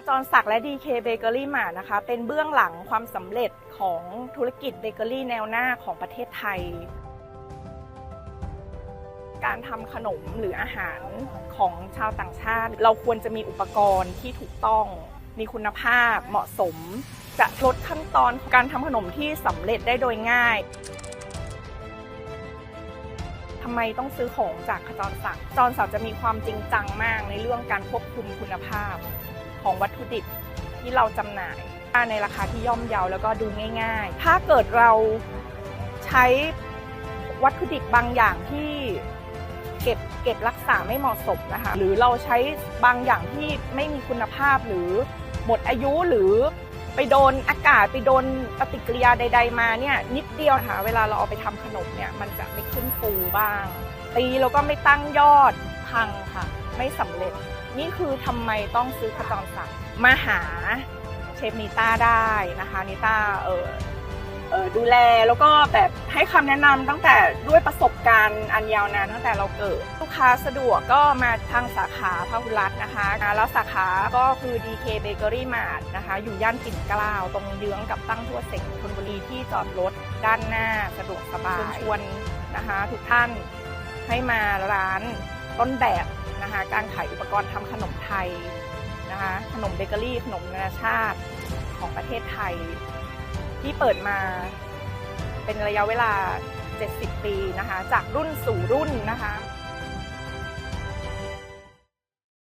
ขจรศักดิ์และ DK Bakery Mart นะคะ เป็นเบื้องหลังความสำเร็จของธุรกิจเบเกอรี่แนวหน้าของประเทศไทย การทำขนมหรืออาหารของชาวต่างชาติ เราควรจะมีอุปกรณ์ที่ถูกต้อง มีคุณภาพเหมาะสม จะลดขั้นตอนการทำขนมที่สำเร็จได้โดยง่ายทำไมต้องซื้อของจากขจรศักดิ์จรศักดิ์จะมีความจริงจังมากในเรื่องการควบคุมคุณภาพ ของวัตถุดิบที่เราจำหน่ายในราคาที่ย่อมเยาแล้วก็ดูง่าย ๆ ถ้าเกิดเราใช้วัตถุดิบบางอย่างที่เก็บเก็บรักษาไม่เหมาะสมนะคะ หรือเราใช้บางอย่างที่ไม่มีคุณภาพหรือหมดอายุหรือไปโดนอากาศไปโดนปฏิกิริยาใด ๆ มาเนี่ยนิดเดียวนะคะเวลาเราเอาไปทำขนมเนี่ยมันจะไม่ขึ้นฟูบ้าง ตีแล้วก็ไม่ตั้งยอดพังค่ะ ไม่สำเร็จ นี่คือทำไมต้องซื้อขจรศักดิ์มาหาเชฟนิต้าได้นะคะนิต้าเออเออดูแลแล้วก็แบบให้คำแนะนำตั้งแต่ด้วยประสบการณ์อันยาวนานตั้งแต่เราเกิด ลูกค้าสะดวกก็มาทางสาขาพหุรัตน์นะคะแล้วสาขาก็คือ DK Bakery Mart นะคะ อยู่ย่านปิ่นเกล้าตรงเยื้องกับตั้งทั่วเซ็งธนบุรีที่จอดรถด้านหน้าสะดวกสบายชวนนะคะ ทุกท่าน ให้มาร้านต้นแบบนะคะการขายอุปกรณ์ทำขนมไทยนะคะขนมเบเกอรี่ ขนมนานาชาติของประเทศไทย ที่เปิดมาเป็นระยะเวลา 70 ปีนะคะ จากรุ่นสู่รุ่นนะคะ